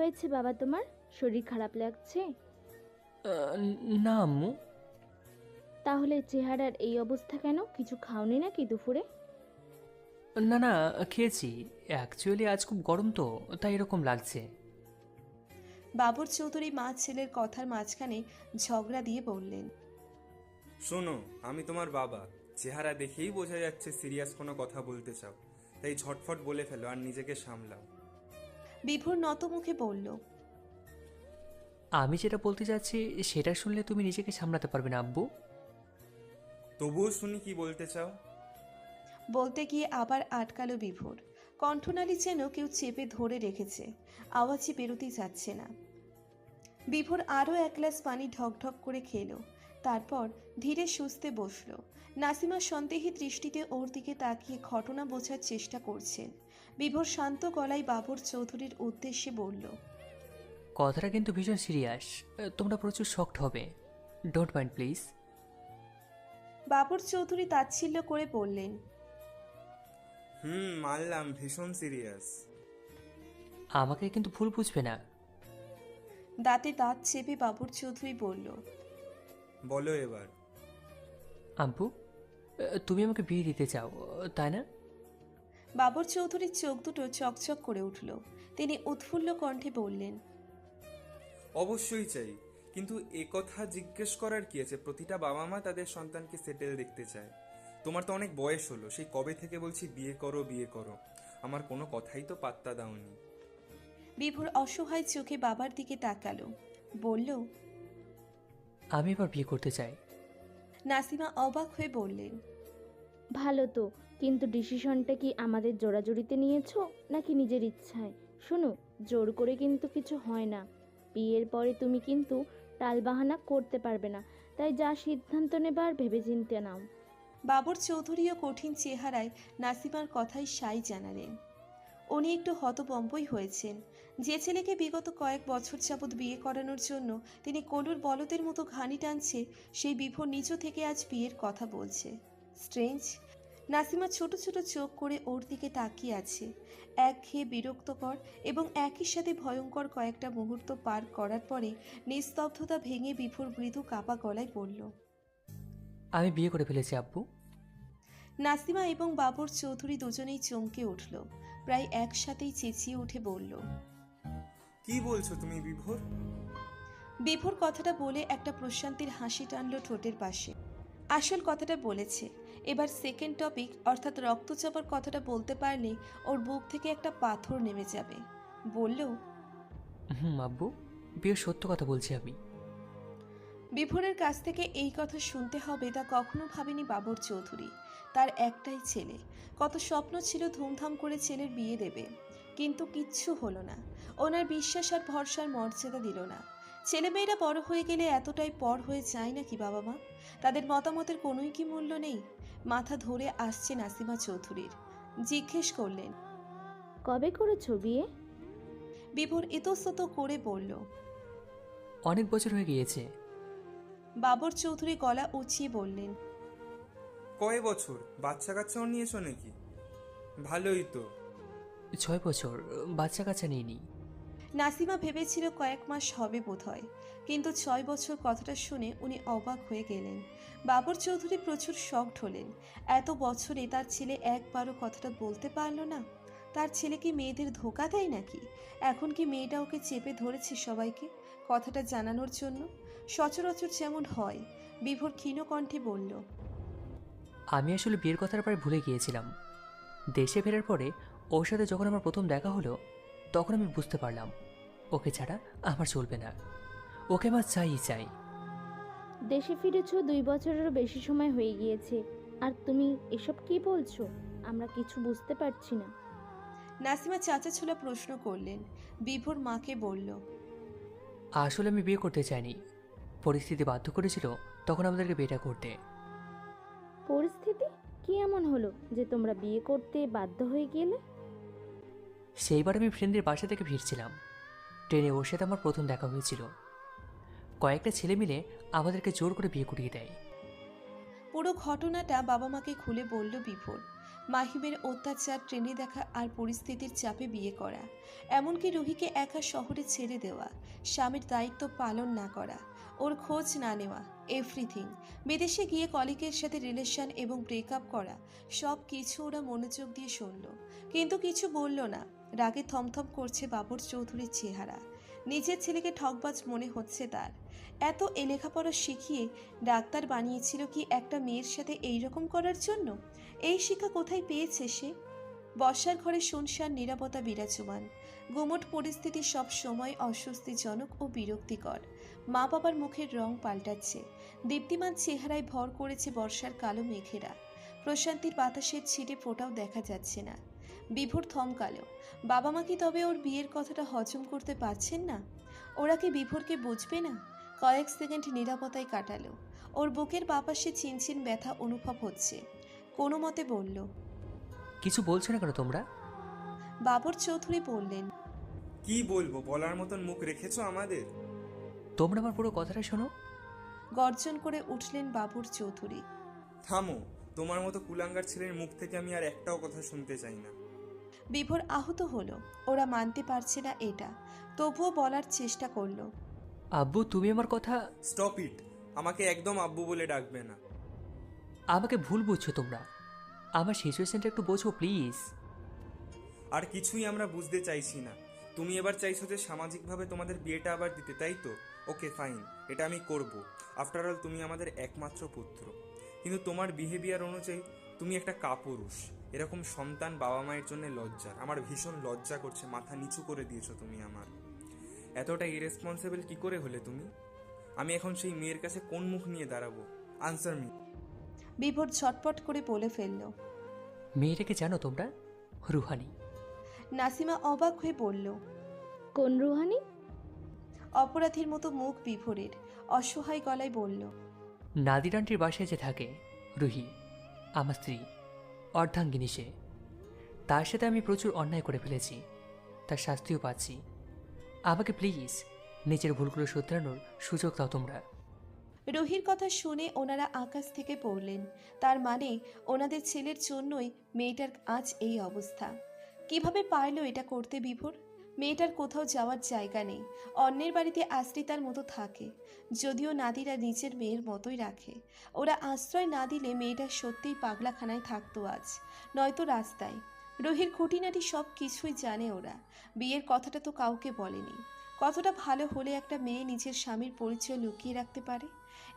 হয়েছে বাবা তোমার? শরীর খারাপ লাগছে? না আম্মু। তাহলে চেহারার এই অবস্থা কেন? কিছু খাওনি নাকি দুপুরে? না না খেয়েছি। অ্যাকচুয়ালি আজ খুব গরম তো তাই এরকম লাগছে। বাবর চৌধুরী মা ছেলের কথার মাঝখানে ঝগড়া দিয়ে বললেন শোনো আমি তোমার বাবা। চেহারা দেখেই বোঝা যাচ্ছে সিরিয়াস কোনো কথা বলতে চাও। তাই ঝটফট বলে ফেলো আর নিজেকে সামলাও। বিভোর নত মুখে বলল আমি যেটা বলতে চাচ্ছি সেটা শুনলে তুমি নিজেকে সামলাতে পারবে না আব্বু। তবুও শুনি কি বলতে চাও? বলতে গিয়ে আবার আটকালো বিভোর। কণ্ঠনালী যেন কেউ চেপে ধরে রেখেছে আওয়াজই বেরোতেই যাচ্ছে না। বিভোর আরও এক গ্লাস পানি ঢকঢক করে খেলো তারপর ধীরে সুস্থে বসল। নাসিমা সন্দেহী দৃষ্টিতে ওর দিকে তাকিয়ে ঘটনা বোঝার চেষ্টা করছেন বিভোর শান্ত গলায় বাবর চৌধুরীর উদ্দেশ্যে বলল কথাটা কিন্তু ভীষণ সিরিয়াস। তোমরা প্রচুর শক্ট হবে। Don't mind please Babar Chowdhury তাচ্ছিল্য করে বললেন হুম মানলাম ভীষণ সিরিয়াস। আমাকে কিন্তু ভুল বুঝবে না। দাঁতে দাঁত চেপে বাবর চৌধুরী বলল বলো এবার। আব্বু তুমি আমাকে বিয়ে দিতে চাও তাই না? বাবর চৌধুরীর চোখ দুটো চকচক করে উঠল। তিনি উৎফুল্ল কণ্ঠে বললেন অবশ্যই চাই কিন্তু এ কথা জিজ্ঞেস করার কি আছে? প্রতিটা বাবা মা তাদের সন্তানকে সেটেল দেখতে চায়। তোমার তো অনেক বয়স হলো সেই কবে থেকে বলছি বিয়ে করো বিয়ে করো? আমার কোনো কথাই তো পাত্তা দাওনি। বিভোর অসহায় চোখে বাবার দিকে তাকালো বলল আমি এবার বিয়ে করতে চাই। নাসিমা অবাক হয়ে বললেন ভালো তো কিন্তু ডিসিশনটা কি আমাদের জোড়াজুড়িতে নিয়েছো নাকি নিজের ইচ্ছায়? শোনো, জোর করে কিন্তু কিছু হয় না। বিয়ের পরে তুমি কিন্তু টালবাহানা করতে পারবে না, তাই যা সিদ্ধান্ত নেবার ভেবেচিন্তে নাও। বাবর চৌধুরীও কঠিন চেহারায় নাসিমার কথাই সাই জানালেন। উনি একটু হতবম্বই হয়েছেন। যে ছেলেকে বিগত কয়েক বছর যাবৎ বিয়ে করানোর জন্য তিনি কলুর বলদের মতো ঘানি টানছে, সেই বিভোর নিচ থেকে আজ বিয়ের কথা বলছে। স্ট্রেঞ্জ নাসিমা ছোট ছোট চোখ করে ওর দিকে তাকিয়ে আছে। এক ঘেয়ে বিরক্তকর এবং একই সাথে ভয়ঙ্কর কয়েকটা মুহূর্ত পার করার পরে নিস্তব্ধতা ভেঙে বিভোর মৃদু কাপা গলায় বলল আমি বিয়ে করে ফেলেছি আব্বু। নাসিমা এবং বাবর চৌধুরী দুজনেই চমকে উঠল। প্রায় একসাথেই চেঁচিয়ে উঠে বলল কি বলছো তুমি বিভোর? বিভোর কথাটা বলে একটা প্রশান্তির হাসি টানল ঠোঁটের পাশে। আসল কথাটা বলেছে এবার সেকেন্ড টপিক অর্থাৎ রক্তচাপার কথাটা বলতে পারলে ওর বুক থেকে একটা পাথর নেমে যাবে। বলল হুম আব্বু বিয়ে সত্য কথা বলছি আমি। বিভোরের কাছ থেকে এই কথা শুনতে হবে তা কখনো ভাবেনি বাবর চৌধুরী। তার একটাই ছেলে। কত স্বপ্ন ছিল ধুমধাম করে ছেলের বিয়ে দেবে। কিন্তু কিচ্ছু হলো না। ওনার বিশ্বাস আর ভরসার মর্যাদা দিল না। ছেলেমেয়েরা বড় হয়ে গেলে এতটাই পর হয়ে যায় নাকি বাবা মা? তাদের মতামতের কোনোই কি মূল্য নেই? মাথা ধরে আসছে নাসিমা চৌধুরীর। জিজ্ঞেস করলেন কবে করেছ বিয়ে? বিভোর ইতস্তত করে বলল অনেক বছর হয়ে গিয়েছে। বাবর চৌধুরী গলা উঁচিয়ে বললেন কয় বছর? বাচ্চা কাচ্চাও নিয়েছো নাকি? ভালোই তো। ছয় বছর বাচ্চা কাচ্চা নিইনি। নাসিমা ভেবেছিল কয়েক মাস হবে বোধহয়, কিন্তু ছয় বছর কথাটা শুনে উনি অবাক হয়ে গেলেন। বাবর চৌধুরী প্রচুর শখ হলেন এত বছরে তার ছেলে একবারও কথাটা বলতে পারল না? তার ছেলে কি মেয়েদের ধোকা দেয় নাকি? এখন কি মেয়েটা ওকে চেপে ধরেছে সবাইকে কথাটা জানানোর জন্য? সচরাচর যেমন হয়, বিভোর ক্ষীণ কণ্ঠে বলল, আমি আসলে বিয়ের কথার ব্যাপারে ভুলে গিয়েছিলাম। দেশে ফেরার পরে ওর সাথে যখন আমার প্রথম দেখা হলো তখন আমি বুঝতে পারলাম ওকে ছাড়া আমার চলবে না। ওকে আমার চাই চাই। দেশে ফিরেছ দুই বছরেরও বেশি সময় হয়ে গিয়েছে। আর তুমি এসব কি বলছো? আমরা কিছু বুঝতে পারছি না। নাসিমা চাচা ছোলা প্রশ্ন করলেন। বিভোর মাকে বলল আসলে আমি বিয়ে করতে চাইনি। পরিস্থিতি বাধ্য করেছিল তখন আমাদেরকে বিয়েটা করতে। পরিস্থিতি? কি এমন হলো যে তোমরা বিয়ে করতে বাধ্য হয়ে গেলে? সেইবার আমি ফ্রেন্ডের বাসা থেকে ফিরছিলাম। ট্রেনে ওর সাথে আমার প্রথম দেখা হয়েছিল। কয়েকটা ছেলে মিলে আমাদেরকে জোর করে বিয়ে করিয়ে দেয়। পুরো ঘটনাটা বাবা মাকে খুলে বলল বিভোর মাহিমের অত্যাচার, ট্রেনে দেখা আর পরিস্থিতির চাপে বিয়ে করা। এমনকি রুহিকে একা শহরে ছেড়ে দেওয়া, স্বামীর দায়িত্ব পালন না করা, ওর খোঁজ না নেওয়া এভরিথিং বিদেশে গিয়ে কলিকের সাথে রিলেশন এবং ব্রেকআপ করা সব কিছু ওরা মনোযোগ দিয়ে শুনল। কিন্তু কিছু বলল না। রাগে থমথম করছে বাবর চৌধুরীর চেহারা। নিজের ছেলেকে ঠকবাজ মনে হচ্ছে তার। এত এ লেখাপড়া শিখিয়ে ডাক্তার বানিয়েছিল কি একটা মেয়ের সাথে এই রকম করার জন্য? এই শিক্ষা কোথায় পেয়েছে সে? বর্ষার ঘরে শুনশান নিরাপত্তা বিরাজমান। গুমট পরিস্থিতি সব সময় অস্বস্তিজনক ও বিরক্তিকর। মা বাবার মুখের রং পাল্টাচ্ছে। দীপ্তিমান চেহারায় ভর করেছে বর্ষার কালো মেঘেরা। প্রশান্তির বাতাসের ছিটে ফোটাও দেখা যাচ্ছে না। বিভোর থমকালো বাবা মা কি তবে ওর বিয়ের কথাটা হজম করতে পারছেন না? ওরা কি বিভোরকে বুঝবে না? কয়েক সেকেন্ড নিরাপত্তায় কাটালো। ওর বুকের বাপাসে চিনচিন ব্যথা অনুভব হচ্ছে। কোনো মতে বলল কিছু বলছো না কেন তোমরা? বাবর চৌধুরী বললেন কি বলব বলার মতন মুখ রেখেছো আমাদের? তোমরা আমার পুরো কথাটা শোনো। গর্জন করে উঠলেন বাবুর চৌধুরী। থামো তোমার মতো কুলাঙ্গার ছেলের মুখ থেকে আমি আর একটাও কথা শুনতে চাই না। বিভোর আহত হলো। ওরা মানতে পারছে না এটা। তবুও বলার চেষ্টা করল। আব্বু তুমি আমার কথা স্টপ ইট আমাকে একদম আব্বু বলে ডাকবে না। আমাকে ভুল বুঝছ তোমরা। আমার সিচুয়েশনটা একটু বোঝো প্লিজ। আর কিছুই আমরা বুঝতে চাইছি না। তুমি এবার চাইছো যে সামাজিকভাবে তোমাদের বিয়েটা আবার দিতে তাই তো? ওকে ফাইন এটা আমি করব। আফটার অল তুমি আমাদের একমাত্র পুত্র। কিন্তু তোমার বিহেভিয়ার অনুযায়ী তুমি একটা কাপুরুষ। এরকম সন্তান বাবা মায়ের জন্য লজ্জার। আমার ভীষণ লজ্জা করছে মাথা নিচু করে দিয়েছ তুমি আমার। এতটা ইরেসপন্সিবল কি করে হলে তুমি? আমি এখন সেই মেয়ের কাছে কোন মুখ নিয়ে দাঁড়াবো? আনসার মি বিভোর ছটপট করে বলে ফেলল। মেয়েটাকে জানো তোমরা? রুহানি। নাসিমা অবাক হয়ে বলল কোন রুহানি? অপরাধীর মতো মুখ বিভোরের অসহায় গলায় বলল নাদির আন্টির বাসায় যে থাকে রুহি আমার স্ত্রী। অর্ধাঙ্গিনী সে। তার সাথে আমি প্রচুর অন্যায় করে ফেলেছি, তার শাস্তিও পাচ্ছি। আমাকে প্লিজ নিজের ভুলগুলো শুধরানোর সুযোগ দাও তোমরা। রোহির কথা শুনে ওনারা আকাশ থেকে পড়লেন। তার মানে ওনাদের ছেলের জন্যই মেয়েটার আজ এই অবস্থা। কীভাবে পারল এটা করতে বিভোর? মেয়েটার কোথাও যাওয়ার জায়গা নেই। অন্যের বাড়িতে আশ্রিতার মতো থাকে। যদিও নাদিরা নিজের মেয়ের মতোই রাখে। ওরা আশ্রয় না দিলে মেয়েটা সত্যিই পাগলাখানায় থাকতো আজ। নয়তো রাস্তায়। রোহির খুঁটিনাটি সব কিছুই জানে ওরা। বিয়ের কথাটা তো কাউকে বলেনি। কতটা ভালো হলে একটা মেয়ে নিজের স্বামীর পরিচয় লুকিয়ে রাখতে পারে?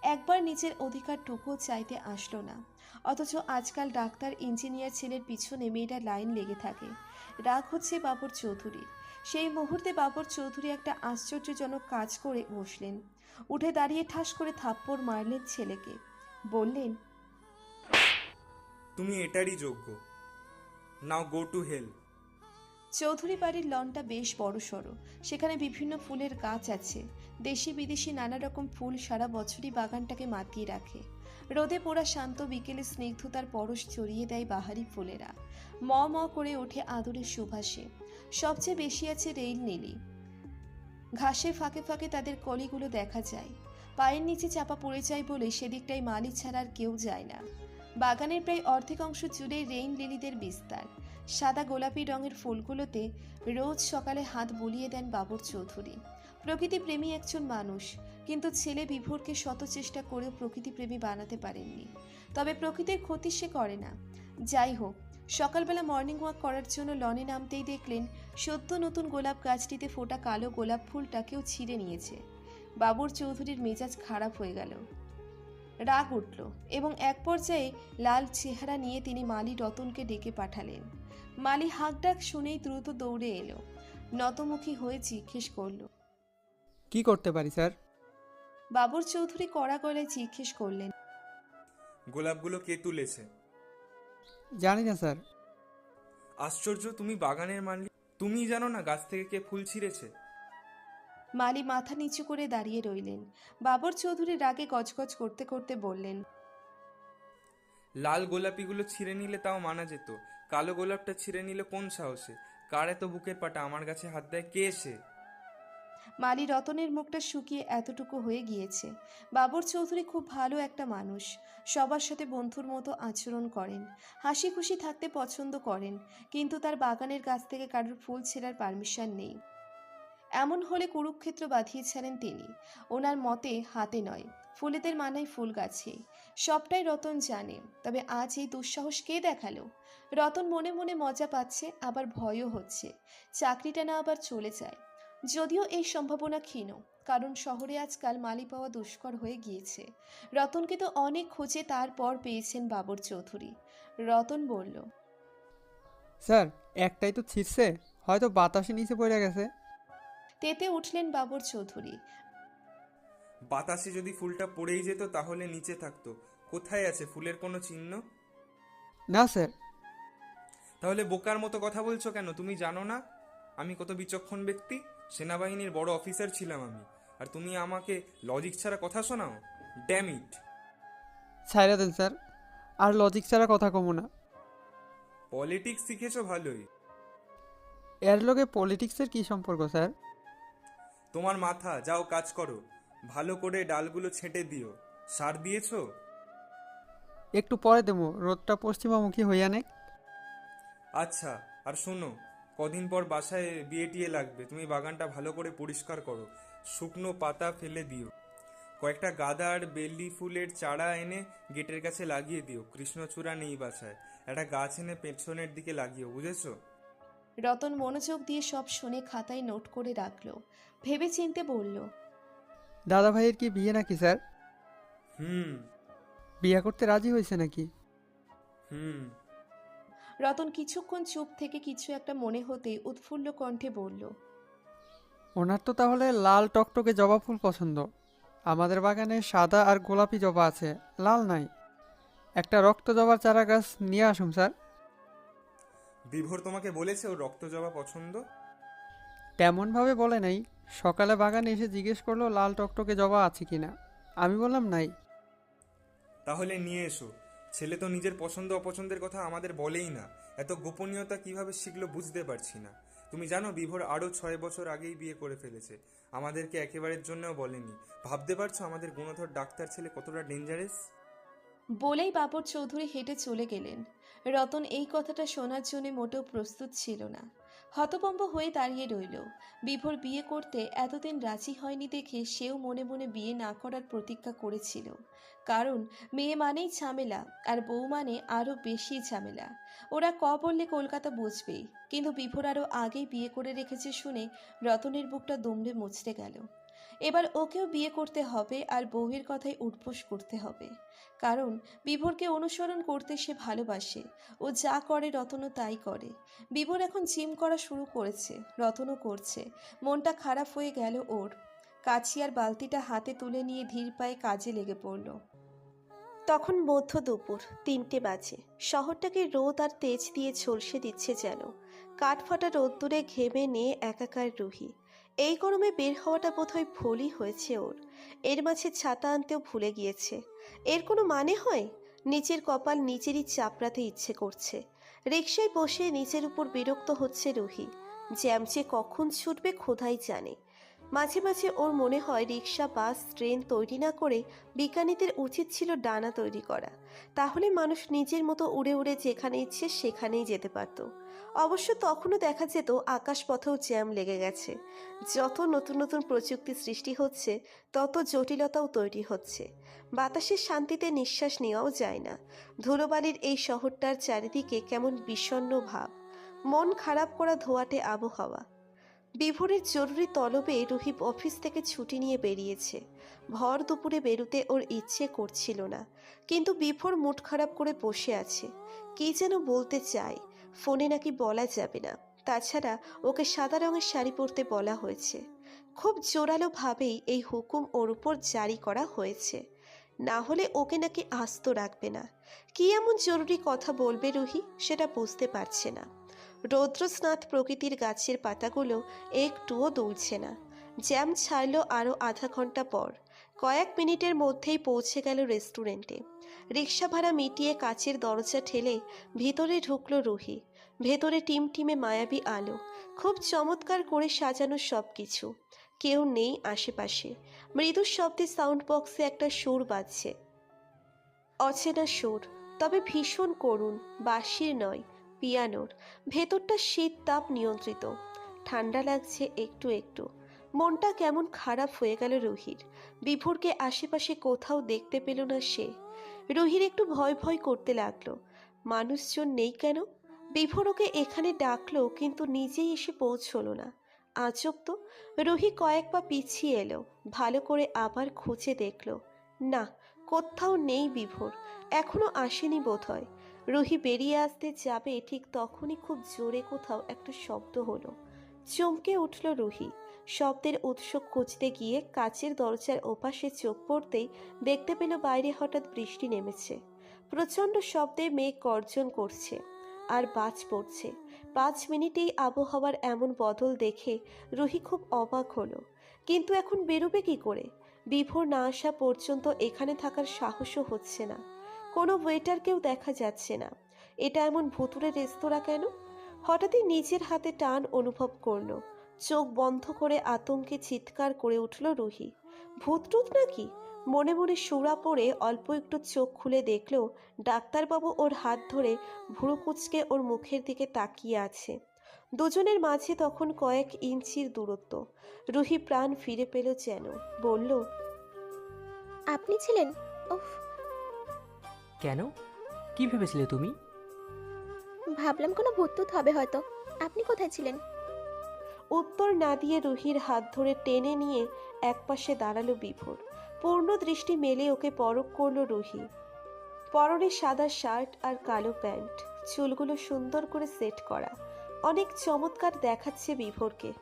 একবার নিজের অধিকারটুকুও চাইতে আসলো না। অথচ আজকাল ডাক্তার, ইঞ্জিনিয়ার ছেলের পিছনে মেয়েটা লাইন লেগে থাকে। রাগ হচ্ছে বাবর চৌধুরীর। সেই মুহূর্তে বাবর চৌধুরী একটা আশ্চর্যজনক কাজ করে বসলেন। উঠে দাঁড়িয়ে ঠাস করে থাপ্পড় মারলেন ছেলেকে। বললেন তুমি এটারই যোগ্য। নাও গো টু হেল। চৌধুরী বাড়ির লনটা বেশ বড় সড়ো সেখানে বিভিন্ন ফুলের গাছ আছে। দেশি বিদেশি নানা রকম ফুল সারা বছরই বাগানটাকে মাতিয়ে রাখে। রোদে পোড়া শান্ত বিকেলে স্নিগ্ধতার পরশ চড়িয়ে দেয় বাহারি ফুলেরা। ম ম করে ওঠে আদরের সুভাষে। সবচেয়ে বেশি আছে রেইল নীলি। ঘাসের ফাঁকে ফাঁকে তাদের কলিগুলো দেখা যায়। পায়ের নিচে চাপা পড়ে যায় বলে সেদিকটাই মালি ছাড়া আর কেউ যায় না। বাগানের প্রায় অর্ধেক অংশ জুড়ে রেইন লিলিদের বিস্তার। সাদা গোলাপি রঙের ফুলগুলোতে রোজ সকালে হাত বুলিয়ে দেন বাবর চৌধুরী। প্রকৃতিপ্রেমী একজন মানুষ, কিন্তু ছেলে বিভোরকে শত চেষ্টা করেও প্রকৃতিপ্রেমী বানাতে পারেননি। তবে প্রকৃতির ক্ষতি সে করে না। যাই হোক সকালবেলা মর্নিং ওয়াক করার জন্য লনে নামতেই দেখলেন সদ্য নতুন গোলাপ গাছটিতে ফোটা কালো গোলাপ ফুলটা কেউ ছিঁড়ে নিয়েছে। বাবর চৌধুরীর মেজাজ খারাপ হয়ে গেল। রাগ উঠল এবং এক পর্যায়ে লাল চেহারা নিয়ে তিনি মালি রতনকে ডেকে পাঠালেন। মালি হাঁক ডাক শুনেই দ্রুত দৌড়ে এলো। নতমুখী হয়ে জিজ্ঞেস করল কি করতে পারি স্যার? বাবর চৌধুরী কড়া গলায় জিজ্ঞেস করলেন গোলাপগুলো কে তুলেছে? জানি না স্যার। আশ্চর্য তুমি বাগানের মালিক। তুমি জানো না গাছ থেকে কে ফুল ছিঁড়েছে? মালি মাথা নিচু করে দাঁড়িয়ে রইলেন। বাবর চৌধুরী রাগে গজগজ করতে করতে বললেন লাল গোলাপিগুলো ছিঁড়ে নিলে তাও মানা যেত। কালো গোলাপটা ছিঁড়ে নিলে কোন সাহসে? কার এত বুকের পাটা? আমার কাছে হাত দেয় কে সে? মালি রতনের মুখটা শুকিয়ে এতটুকু হয়ে গিয়েছে। বাবর চৌধুরী খুব ভালো একটা মানুষ। সবার সাথে বন্ধুর মতো আচরণ করেন। হাসি খুশি থাকতে পছন্দ করেন, কিন্তু তার বাগানের গাছ থেকে কারোর ফুল ছেঁড়ার পারমিশন নেই। এমন হলে কুরুক্ষেত্র বাঁধিয়েছিলেন তিনি। ওনার মতে, হাতে নয়, ফুলেদের মানায় ফুল গাছে। সবটাই রতন জানে, তবে আজ এই দুঃসাহস কে দেখাল? রতন মনে মনে মজা পাচ্ছে, আবার ভয়ও হচ্ছে। চাকরিটা না আবার চলে যায়। যদিও এই সম্ভাবনা ক্ষীণ কারণ শহরে আজকাল মালি পাওয়া দুষ্কর হয়ে গিয়েছে। রতনকে তো অনেক খোঁজে তারপর পেয়েছেন বাবর চৌধুরী। রতন বলল স্যার একটাই তো ছিঁড়ছে হয়তো বাতাসে নিচে পড়ে গেছে। তেতে উঠলেন বাবর চৌধুরী। বাতাসে যদি ফুলটা পড়েই যেত তাহলে নিচে থাকতো। কোথায় আছে ফুলের কোনো চিহ্ন? না স্যার। তাহলে বোকার মতো কথা বলছো কেন? তুমি জানো না? আমি কত বিচক্ষণ ব্যক্তি। সেনাবাহিনীর বড় অফিসার ছিলাম আমি। আর তুমি আমাকে লজিক ছাড়া কথা শোনাও? ড্যাম ইট ছাইরা দেন স্যার। আর লজিক ছাড়া কথা কমো না। পলিটিক্স শিখেছো ভালোই। এর লগে পলিটিক্সের কি সম্পর্ক স্যার? তোমার মাথা যাও কাজ করো। ভালো করে ডালগুলো ছেঁটে দিও। সার দিয়েছ? একটু পরে দেবো। রোদটা পশ্চিমামুখী হইয়া নেক। আচ্ছা আর শোনো। কদিন পর বাসায় বিয়ে টিয়ে লাগবে। তুমি বাগানটা ভালো করে পরিষ্কার করো। শুকনো পাতা ফেলে দিও। কয়েকটা গাদা আর বেলি ফুলের চারা এনে গেটের কাছে লাগিয়ে দিও। কৃষ্ণচূড়া নেই বাসায়। একটা গাছ এনে পেছনের দিকে লাগিও বুঝেছ? রতন মনোযোগ দিয়ে সব শুনে খাতায় নোট করে রাখল। ভেবে চিনতে বলল দাদা ভাইয়ের কি বিয়ে নাকি স্যার? হুম। বিয়ে করতে রাজি হয়েছে নাকি? হুম। রতন কিছুক্ষণ চুপ থেকে কিছু একটা মনে হতে উৎফুল্ল কণ্ঠে বলল ওনার তো তাহলে লাল টকটকে জবা ফুল পছন্দ। আমাদের বাগানে সাদা আর গোলাপি জবা আছে লাল নাই। একটা রক্ত জবার চারা গাছ নিয়ে আসুন স্যার। বিভোর তোমাকে বলেছে ওর রক্ত জবা পছন্দ? তেমনভাবে বলে নাই। সকালে বাগানে এসে জিজ্ঞেস করল লাল টকটকে জবা আছে কিনা। আমি বললাম নাই। তাহলে নিয়ে এসো। ছেলে তো নিজের পছন্দ অপছন্দের কথা আমাদের বলেই না। এত গোপনীয়তা কীভাবে শিখলো বুঝতে পারছি না। তুমি জানো, বিভোর আরও ছয় বছর আগেই বিয়ে করে ফেলেছে। আমাদেরকে একেবারের জন্যও বলেনি। ভাবতে পারছ আমাদের গুণধর ডাক্তার ছেলে কতটা ডেঞ্জারাস বলেই বাবর চৌধুরী হেঁটে চলে গেলেন। রতন এই কথাটা শোনার জন্য মোটেও প্রস্তুত ছিল না। হতভম্ব হয়ে দাঁড়িয়ে রইল। বিভোর বিয়ে করতে এতদিন রাজি হয়নি দেখে সেও মনে মনে বিয়ে না করার প্রতিজ্ঞা করেছিল। কারণ মেয়ে মানেই ঝামেলা, আর বউ মানে আরও বেশি ঝামেলা। ওরা ক বললে কলকাতা বুঝবেই, কিন্তু বিভোর আরও আগেই বিয়ে করে রেখেছে শুনে রতনের বুকটা দুমড়ে মুছতে গেল। এবার ওকেও বিয়ে করতে হবে আর বউয়ের কথায় উঠবোস করতে হবে। কারণ বিভোরকে অনুসরণ করতে সে ভালোবাসে। ও যা করে রতনও তাই করে। বিভোর এখন জিম করা শুরু করেছে, রতনও করছে। মনটা খারাপ হয়ে গেল ওর। কাছি আর বালতিটা হাতে তুলে নিয়ে ধীর পায়ে কাজে লেগে পড়ল। তখন মধ্য দুপুর, তিনটে বাজে। শহরটাকে রোদ আর তেজ দিয়ে ঝলসে দিচ্ছে যেন। কাঠফাটা রোদ্দুরে ঘেমে নিয়ে একাকার রুহি। এই গরমে বের হওয়াটা বোধহয় ভুলই হয়েছে ওর। এর মাঝে ছাতা আনতেও ভুলে গিয়েছে। এর কোনো মানে হয়? নিচের কপাল নিচেরই চাপড়াতে ইচ্ছে করছে। রিক্সায় বসে নিচের উপর বিরক্ত হচ্ছে রুহি। জ্যাম যে কখন ছুটবে খোদাই জানে। মাঝে মাঝে ওর মনে হয় রিক্সা বাস, ট্রেন তৈরি না করে বিজ্ঞানীদের উচিত ছিল ডানা তৈরি করা। তাহলে মানুষ নিজের মতো উড়ে উড়ে যেখানে ইচ্ছে সেখানেই যেতে পারত। অবশ্য তখনও দেখা যেত আকাশপথেও জ্যাম লেগে গেছে। যত নতুন নতুন প্রযুক্তি সৃষ্টি হচ্ছে, তত জটিলতাও তৈরি হচ্ছে। বাতাসের শান্তিতে নিঃশ্বাস নেওয়াও যায় না। ধুলোবালির এই শহরটার চারিদিকে কেমন বিষণ্ণ ভাব। মন খারাপ করা ধোয়াটে আবহাওয়া। বিভোরের জরুরি তলবে রহিব অফিস থেকে ছুটি নিয়ে বেরিয়েছে। ভর দুপুরে বেরুতে ওর ইচ্ছে করছিল না। কিন্তু বিভোর মুড খারাপ করে বসে আছে। কি যেন বলতে চায়। ফোনে নাকি বলা যাবে না। তাছাড়া ওকে সাদা রঙের শাড়ি পরতে বলা হয়েছে। খুব জোরালোভাবেই এই হুকুম ওর উপর জারি করা হয়েছে। না হলে ওকে নাকি আস্ত রাখবে না। কি এমন জরুরি কথা বলবে রুহি, সেটা বুঝতে পারছে না। রৌদ্রস্নাত প্রকৃতির গাছের পাতাগুলো একটুও দুলছে না। জ্যাম ছাড়লো আরও আধা ঘণ্টা পর। কয়েক মিনিটের মধ্যেই পৌঁছে গেল রেস্টুরেন্টে। রিক্সা ভাড়া মিটিয়ে কাচের দরজা ঠেলে ভিতরে ঢুকলো রুহি। ভেতরে টিমটিমে মায়াবী আলো। খুব চমৎকার করে সাজানো সব কিছু কেউ নেই আশেপাশে। মৃদু শব্দে সাউন্ড বক্সে একটা সুর বাজছে। অচেনা সুর, তবে ভীষণ করুণ, বাঁশির নয়, পিয়ানোর। ভেতরটা শীত তাপ নিয়ন্ত্রিত। ঠান্ডা লাগছে একটু একটু। মনটা কেমন খারাপ হয়ে গেল রুহির। বিভোরকে আশেপাশে কোথাও দেখতে পেল না সে। রুহির একটু ভয় ভয় করতে লাগল। মানুষজন নেই কেন? বিভোর ওকে এখানে ডাকলো কিন্তু নিজেই এসে পৌঁছলো না। আজব তো, রুহি কয়েক পা পিছিয়ে এলো, ভালো করে আবার খুঁজে দেখল। না, কোথাও নেই বিভোর, এখনও আসেনি বোধ হয় রুহি বেরিয়ে আসতে যাবে ঠিক তখনই খুব জোরে কোথাও একটা শব্দ হলো। চমকে উঠল রুহি। শব্দের উৎস খুঁজতে গিয়ে কাচের দরজার ওপাশে চোখ পড়তেই দেখতে পেল বাইরে হঠাৎ বৃষ্টি নেমেছে। প্রচণ্ড শব্দে মেঘ গর্জন করছে আর বাজ পড়ছে। পাঁচ মিনিটেই আবহাওয়ার এমন বদল দেখে রুহি খুব অবাক হলো। কিন্তু এখন বেরোবে কি করে? বিভোর না আসা পর্যন্ত এখানে থাকার সাহসও হচ্ছে না। কোনো ওয়েটারকেও দেখা যাচ্ছে না। এটা এমন ভুতুরে রেস্তোরাঁ কেন? হঠাৎই নিজের হাতে টান অনুভব করল। চোখ বন্ধ করে আতঙ্কে চিৎকার করে উঠল রুহি। ভূতটুত নাকি? মনে মনে সুরা পড়ে অল্প একটু চোখ খুলে দেখল ডাক্তারবাবু ওর হাত ধরে ভুরু কুচকে ওর মুখের দিকে তাকিয়ে আছে। দুজনের মাঝে তখন কয়েক ইঞ্চির দূরত্ব। রুহি প্রাণ ফিরে পেল যেন। বলল আপনি ছিলেন? উফ! কেন? কি ভেবেছিলে তুমি? ভাবলাম কোনো ভূতটুত হবে হয়তো। আপনি কোথায় ছিলেন? উত্তর না দিয়ে রুহির হাত ধরে টেনে নিয়ে একপাশে দাঁড়াল বিভোর। পূর্ণ দৃষ্টি মেলে ওকে পরক করল রুহি। পরনে সাদা শার্ট আর কালো প্যান্ট, চুলগুলো সুন্দর করে সেট করা। অনেক চমৎকার দেখাচ্ছে বিভোরকে।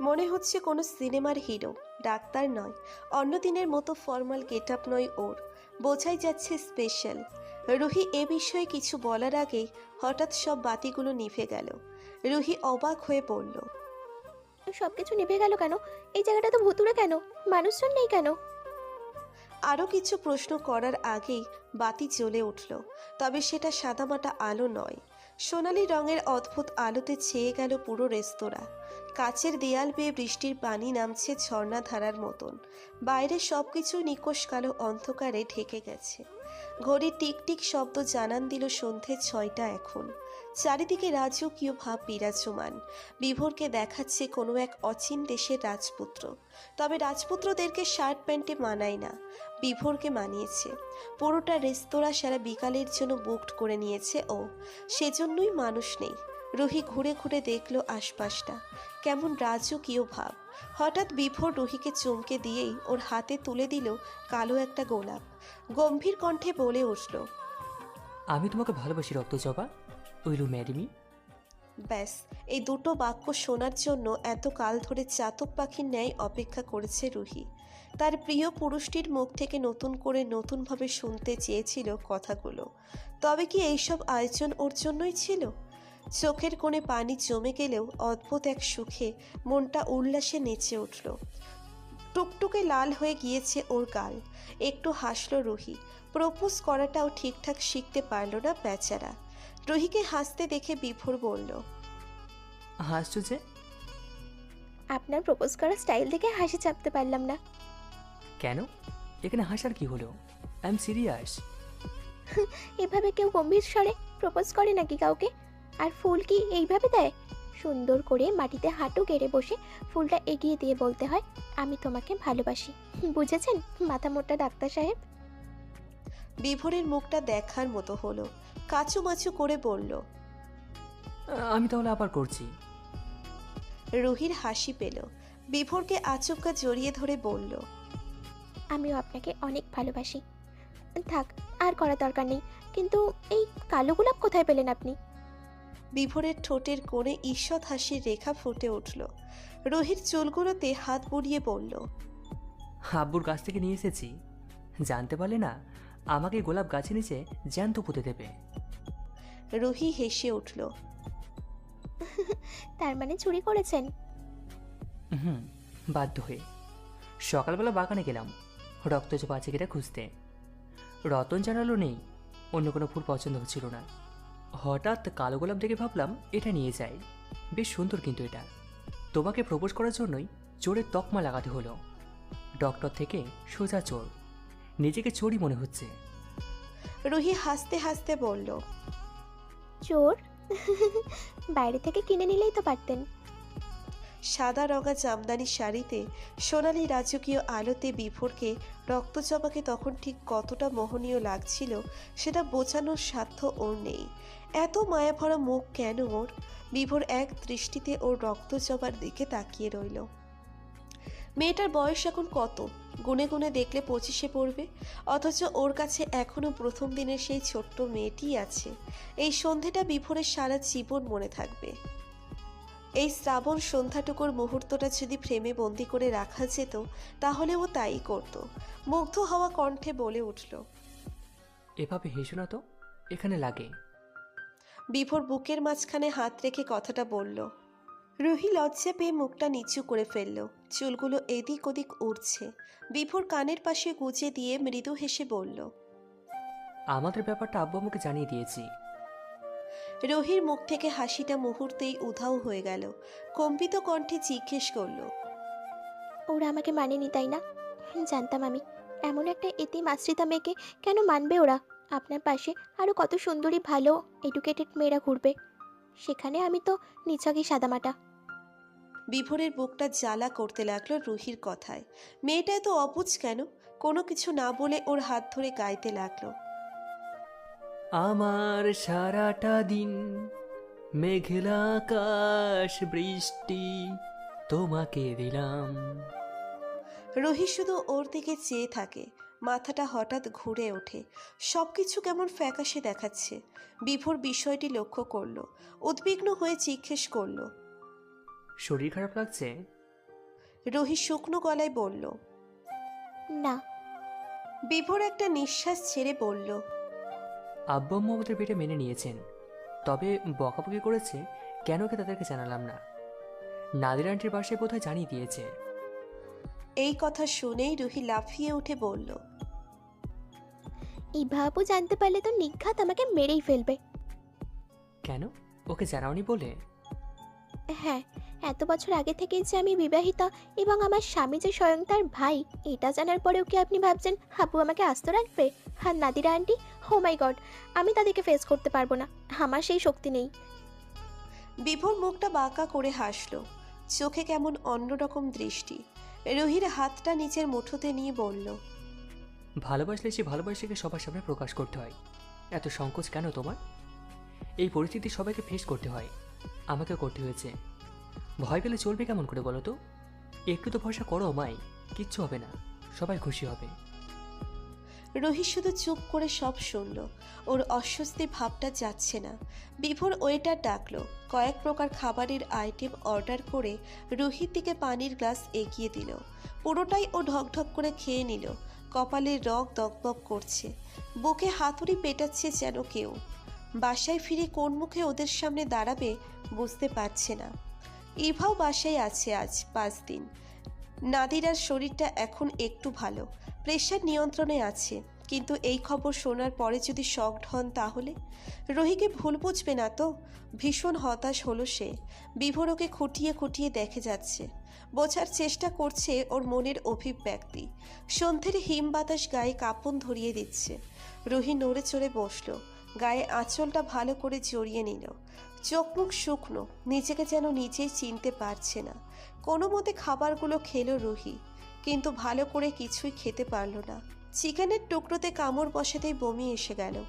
মনে হচ্ছে কোনো সিনেমার হিরো, ডাক্তার নয়। অন্য দিনের মতো ফর্মাল গেট আপ নয় ওর। বোঝাই যাচ্ছে স্পেশাল। রুহি এ বিষয়ে কিছু বলার আগেই হঠাৎ সব বাতিগুলো নিভে গেল। রুহি অবাক হয়ে পড়ল সব কিছু নিভে গেল কেন? এই জায়গাটা তো ভুতুরে কেন? মানুষজন নেই কেন? আরও কিছু প্রশ্ন করার আগেই বাতি জ্বলে উঠল তবে সেটা সাদামাটা আলো নয়। সোনালি রঙের অদ্ভুত আলোতে ছেয়ে গেল পুরো রেস্তোরাঁ। কাচের দেয়াল বেয়ে বৃষ্টির পানি নামছে ঝর্ণাধারার মতন। বাইরে সব কিছু নিকোষ কালো অন্ধকারে ঢেকে গেছে। ঘড়ির টিকটিক শব্দ জানান দিল সন্ধে ছয়টা এখন। চারিদিকে রাজকীয় ভাব বিরাজমান। বিভোরকে দেখাচ্ছে কোনো এক অচিন দেশের রাজপুত্র। তবে রাজপুত্রদেরকে শার্ট প্যান্টে মানায় না। বিভোরকে মানিয়েছে। পুরোটা রেস্তোরাঁ সারা বিকালের জন্য বুকড করে নিয়েছে ও। সেজন্যই মানুষ নেই। রুহি ঘুরে ঘুরে দেখল আশপাশটা। কেমন রাজকীয় ভাব। হঠাৎ বিভোর রুহিকে চমকে দিয়েই ওর হাতে তুলে দিল কালো একটা গোলাপ। গম্ভীর কণ্ঠে বলে উঠল, আমি তোমাকে ভালোবাসি রক্তজবা উইলু ম্যারিমি ব্যাস, এই দুটো বাক্য শোনার জন্য এত কাল ধরে চাতক পাখির ন্যায় অপেক্ষা করেছে রুহি। তার প্রিয় পুরুষটির মুখ থেকে নতুন করে নতুনভাবে শুনতে চেয়েছিল কথাগুলো। তবে কি এইসব আয়োজন ওর জন্যই ছিল? চোখের কোণে পানি জমে গেলেও অদ্ভুত এক সুখে মনটা উল্লাসে নেচে উঠল। টুকটুকে লাল হয়ে গিয়েছে ওর গাল। একটু হাসলো রুহি। প্রপোজ করাটাও ঠিকঠাক শিখতে পারল না বেচারা। রুহিকে হাসতে দেখে বিভোর বলল হাসছো যে? আপনার প্রপোজ করার স্টাইল দেখে হাসি চাপতে পারলাম না। কেন? এখানে হাসার কি হলো? আই এম সিরিয়াস এভাবে কেউ গম্ভীর স্বরে প্রপোজ করে নাকি কাউকে? আর ফুল কি এইভাবে দেয়? সুন্দর করে মাটিতে হাঁটু গেড়ে বসে ফুলটা এগিয়ে দিয়ে বলতে হয় আমি তোমাকে ভালোবাসি। বুঝেছেন? মাথা মোটা ডাক্তার সাহেব? বিভোরের মুখটা দেখার মতো হলো। কাচুমাচু করে বলল আমি তাহলে আবার করছি। রুহির হাসি পেল। বিভোরকে আচমকা জড়িয়ে ধরে বলল আমিও আপনাকে অনেক ভালোবাসি। থাক আর করা দরকার নেই কিন্তু এই কালো গোলাপ কোথায় পেলেন আপনি? বিভোরের ঠোঁটের কোণে ঈষৎ হাসির রেখা ফুটে উঠল। রুহির চুলগুলোতে হাত বুড়িয়ে বলল আব্বুর কাছ থেকে নিয়ে এসেছি। জানতে পারলে না আমাকে গোলাপ গাছে নিচে জ্যান্ত পুঁতে দেবে। রুহি হেসে উঠল। তার মানে চুরি করেছেন? হুম বাধ্য হয়ে। সকালবেলা বাগানে গেলাম রক্তচ পাচিকেটা খুঁজতে। রতন জানালো নেই অন্য কোনো ফুল পছন্দ হচ্ছিল না। হঠাৎ কালো গোলাপ দেখে ভাবলাম এটা নিয়ে যাই। বেশ সুন্দর কিন্তু এটা। তোমাকে প্রপোজ করার জন্যই চোরের তকমা লাগাতে হলো। ডক্টর থেকে সোজা চোর। নিজেকে চোরই মনে হচ্ছে। রুহি হাসতে হাসতে বলল চোর। বাইরে থেকে কিনে নিলেই তো পারতেন। সাদা রঙা জামদানি শাড়িতে সোনালি রাজকীয় আলোতে বিভোরকে রক্তচপাকে তখন ঠিক কতটা মোহনীয় লাগছিল সেটা বোঝানোর সাধ্য ওর নেই। এত মায়াভরা মুখ কেন ওর? বিভোর এক দৃষ্টিতে ওর রক্তচপার দিকে তাকিয়ে রইল। মেয়েটার বয়স এখন কত? গুনে গুনে দেখলে পঁচিশে পড়বে। অথচ ওর কাছে এখনও প্রথম দিনের সেই ছোট্ট মেয়েটি আছে। এই সন্ধেটা বিভোরের সারা জীবন মনে থাকবে। এই শ্রাবণ সন্ধ্যাটুকুর মুহূর্তটা যদি ফ্রেমে বন্দি করে রাখা যেত তাহলে ও তাই করত। মুগ্ধ হওয়া কণ্ঠে বলে উঠল এভাবে হেসো না তো এখানে লাগে। বিভোর বুকের মাঝখানে হাত রেখে কথাটা বলল রুহি লজ্জা পেয়ে মুখটা নিচু করে ফেলল। চুলগুলো এদিক ওদিক উড়ছে। বিভোর কানের পাশে গুজে দিয়ে মৃদু হেসে বলল আমাদের ব্যাপারটা আব্বু আমাকে জানিয়ে দিয়েছি। রুহির মুখ থেকে হাসিটা মুহূর্তেই উধাও হয়ে গেল। কম্পিত কণ্ঠে জিজ্ঞেস করল ওরা আমাকে মানেনি তাই না? জানতাম আমি। এমন একটা এতিম আশ্রিতা মেয়েকে কেন মানবে ওরা? আপনার পাশে আরও কত সুন্দরী ভালো এডুকেটেড মেয়েরা ঘুরবে। সেখানে আমি তো নিছকই সাদামাটা। বিভোরের বুকটা জ্বালা করতে লাগল রুহির কথায়। মেয়েটা এত অবুঝ কেন? কোনো কিছু না বলে ওর হাত ধরে গাইতে লাগল। আমার সারাটা দিন মেঘলা আকাশ বৃষ্টি তোমাকে দিলাম। রুহি শুধু ওর দিকে চেয়ে থাকে। মাথাটা হঠাৎ ঘুরে ওঠে। সব কিছু কেমন ফ্যাকাশে দেখাচ্ছে। বিভোর বিষয়টি লক্ষ্য করল। উদ্বিগ্ন হয়ে জিজ্ঞেস করল শরীর খারাপ লাগছে? রোহি শুকনো গলায় বলল না। বিভোর একটা নিঃশ্বাস ছেড়ে বলল আব্বু আম্মু আমাদের বিয়েটা মেনে নিয়েছেন। তবে বকাবকি করেছে কেন কি তাদেরকে জানালাম না? নাদির আন্টির বাসায় বোধহয় জানিয়ে দিয়েছে। এই কথা শুনেই রুহি লাফিয়ে উঠে বলল ইভাবু জানতে পারলে তো নিঘাত আমাকে মেরেই ফেলবে। কেন? ওকে জানাওনি বলে? হ্যাঁ এত বছর আগে থেকেই যে আমি বিবাহিতা এবং আমার স্বামী যে স্বয়ং তার ভাই এটা জানার পরেও কি আপনি ভাবছেন হাবু আমাকে আস্ত রাখবে? আর নাদিরা আন্টি হো মাই গড আমি তাদেরকে ফেস করতে পারব না আমার সেই শক্তি নেই। বিভোর মুখটা বাঁকা করে হাসলো। চোখে কেমন অন্যরকম দৃষ্টি। রুহির হাতটা নিচের মুঠোতে নিয়ে বলল, ভালোবাসলে সে ভালোবাসাকে সবার সামনে প্রকাশ করতে হয়। এত সংকোচ কেন তোমার? এই পরিস্থিতি সবাইকে ফেস করতে হয়। আমাকে করতে হয়েছে। ভয় পেলে চলবে কেমন করে বলো তো? একটু তো ভরসা করো মাই কিচ্ছু হবে না। সবাই খুশি হবে। রুহি শুধু চুপ করে সব শুনল। ওর অস্বস্তি ভাবটা যাচ্ছে না। বিভোর ওয়েটার ডাকলো। কয়েক প্রকার খাবারের আইটেম অর্ডার করে রুহির দিকে পানির গ্লাস এগিয়ে দিল। পুরোটাই ও ঢকঢক করে খেয়ে নিল। কপালের রগ দগবগ করছে। বুকে হাতুড়ি পেটাচ্ছে যেন কেউ। বাসায় ফিরে কোন মুখে ওদের সামনে দাঁড়াবে বুঝতে পারছে না। ইভাও বাসায় আছে আজ পাঁচ দিন। নাদিরার শরীরটা এখন একটু ভালো। প্রেশার নিয়ন্ত্রণে আছে। কিন্তু এই খবর শোনার পরে যদি শকড হন তাহলে? রোহিকে ভুল বুঝবে না তো? ভীষণ হতাশ হলো সে। বিভোরকে খুঁটিয়ে খুঁটিয়ে দেখে যাচ্ছে। বোঝার চেষ্টা করছে ওর মনের অভিব্যক্তি। সন্ধ্যের হিম বাতাস গায়ে কাঁপন ধরিয়ে দিচ্ছে। রোহি নড়ে চড়ে বসল। গায়ে আঁচলটা ভালো করে জড়িয়ে নিল। চোখ মুখ শুকনো। নিজেকে যেন নিজেই চিনতে পারছে না। কোনো মতে খাবারগুলো খেলো রুহি। কিন্তু ভালো করে কিছুই খেতে পারল না। চিকেনের টুকরোতে কামড় বসাতেই বমি এসে গেল।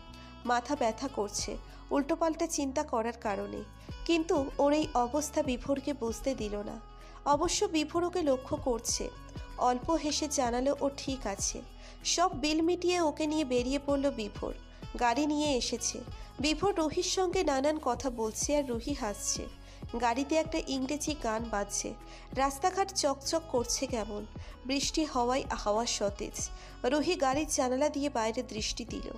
মাথা ব্যথা করছে, উল্টোপাল্টা চিন্তা করার কারণে। কিন্তু ওর এই অবস্থা বিভোরকে বুঝতে দিল না। অবশ্য বিভোর ওকে লক্ষ্য করছে। অল্প হেসে জানালো, ও ঠিক আছে। সব বিল মিটিয়ে ওকে নিয়ে বেরিয়ে পড়ল বিভোর। গাড়ি নিয়ে এসেছে। বিভোর রুহির সঙ্গে নানান কথা বলছে আর রুহি হাসছে। গাড়িতে একটা ইংরেজি গান বাজছে। রাস্তাঘাট চকচক করছে কেমন? বৃষ্টি হওয়ায় হাওয়া সতেজ। রোহি গাড়ির জানালা দিয়ে বাইরে দৃষ্টি দিল।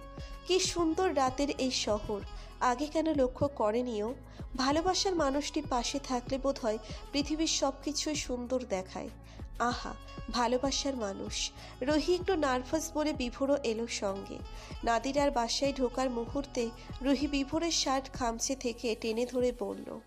কি সুন্দর রাতের এই শহর। আগে কেন লক্ষ্য করেনিও ভালোবাসার মানুষটি পাশে থাকলে বোধ হয় পৃথিবীর সব কিছুই সুন্দর দেখায়। আহা, ভালোবাসার মানুষ। রোহি একটু নার্ভাস বলে বিভোরও এলো সঙ্গে। নাদিরার বাসায় ঢোকার মুহূর্তে রোহি বিভোরের শার্ট খামচে থেকে টেনে ধরে বলল